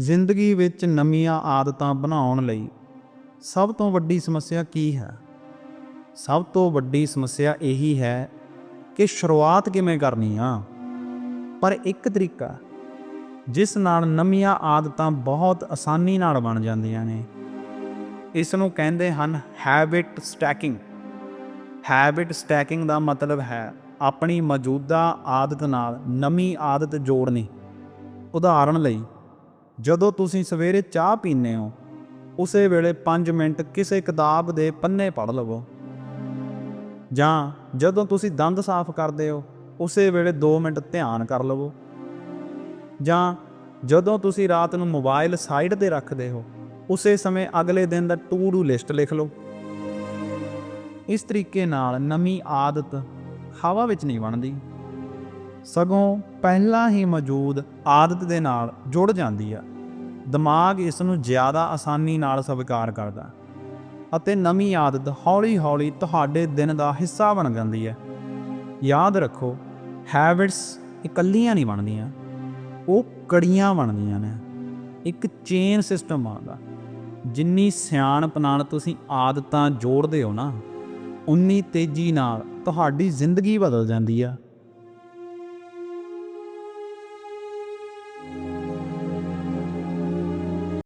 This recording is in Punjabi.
ਜ਼ਿੰਦਗੀ ਵਿੱਚ ਨਵੀਆਂ ਆਦਤਾਂ ਬਣਾਉਣ ਲਈ ਸਭ ਤੋਂ ਵੱਡੀ ਸਮੱਸਿਆ ਕੀ ਹੈ? ਸਭ ਤੋਂ ਵੱਡੀ ਸਮੱਸਿਆ ਇਹੀ ਹੈ ਕਿ ਸ਼ੁਰੂਆਤ ਕਿਵੇਂ ਕਰਨੀ ਆ? ਪਰ ਇੱਕ ਤਰੀਕਾ, ਜਿਸ ਨਾਲ ਨਵੀਆਂ ਆਦਤਾਂ ਬਹੁਤ ਆਸਾਨੀ ਨਾਲ ਬਣ ਜਾਂਦੀਆਂ ਨੇ ਇਸ ਨੂੰ ਕਹਿੰਦੇ ਹਨ ਹੈਬਿਟ ਸਟੈਕਿੰਗ ਹੈਬਿਟ ਸਟੈਕਿੰਗ ਦਾ ਮਤਲਬ ਹੈ ਆਪਣੀ ਮੌਜੂਦਾ ਆਦਤ ਨਾਲ ਨਵੀਂ ਆਦਤ ਜੋੜਨੀ। ਉਦਾਹਰਣ ਲਈ ਜਦੋਂ ਤੁਸੀਂ ਸਵੇਰੇ ਚਾਹ ਪੀਂਦੇ ਹੋ, ਉਸੇ ਵੇਲੇ 5 ਮਿੰਟ ਕਿਸੇ ਕਿਤਾਬ ਦੇ ਪੰਨੇ ਪੜ੍ਹ ਲਵੋ। ਜਾਂ ਜਦੋਂ ਤੁਸੀਂ ਦੰਦ ਸਾਫ਼ ਕਰਦੇ ਹੋ, ਉਸੇ ਵੇਲੇ 2 ਮਿੰਟ ਧਿਆਨ ਕਰ ਲਵੋ। ਜਾਂ ਜਦੋਂ ਤੁਸੀਂ ਰਾਤ ਨੂੰ ਮੋਬਾਈਲ ਸਾਈਡ ਤੇ ਰੱਖਦੇ ਹੋ, ਉਸੇ ਸਮੇਂ ਅਗਲੇ ਦਿਨ ਦਾ ਟੂ ਡੂ ਲਿਸਟ ਲਿਖ ਲਓ। ਇਸ ਤਰੀਕੇ ਨਾਲ ਨਵੀਂ ਆਦਤ ਹਵਾ ਵਿੱਚ ਨਹੀਂ ਬਣਦੀ। ਸਗੋਂ ਪਹਿਲਾਂ ਹੀ ਮੌਜੂਦ ਆਦਤ ਦੇ ਨਾਲ ਜੁੜ ਜਾਂਦੀ ਆ। ਦਿਮਾਗ ਇਸ ਨੂੰ ਜ਼ਿਆਦਾ ਆਸਾਨੀ ਨਾਲ ਸਵੀਕਾਰ ਕਰਦਾ ਅਤੇ ਨਵੀਂ ਆਦਤ ਹੌਲੀ-ਹੌਲੀ ਤੁਹਾਡੇ ਦਿਨ ਦਾ ਹਿੱਸਾ ਬਣ ਜਾਂਦੀ ਹੈ। ਯਾਦ ਰੱਖੋ ਹੈਬਿਟਸ ਇਕੱਲੀਆਂ ਨਹੀਂ ਬਣਦੀਆਂ, ਉਹ ਕੜੀਆਂ ਬਣਦੀਆਂ ਨੇ। ਇੱਕ ਚੇਨ ਸਿਸਟਮ ਬਣਦਾ ਜਿੰਨੀ ਸਿਆਣਪ ਨਾਲ ਤੁਸੀਂ ਆਦਤਾਂ ਜੋੜਦੇ ਹੋ ਨਾ, ਉਨੀ ਤੇਜ਼ੀ ਨਾਲ ਤੁਹਾਡੀ ਜ਼ਿੰਦਗੀ ਬਦਲ ਜਾਂਦੀ ਆ।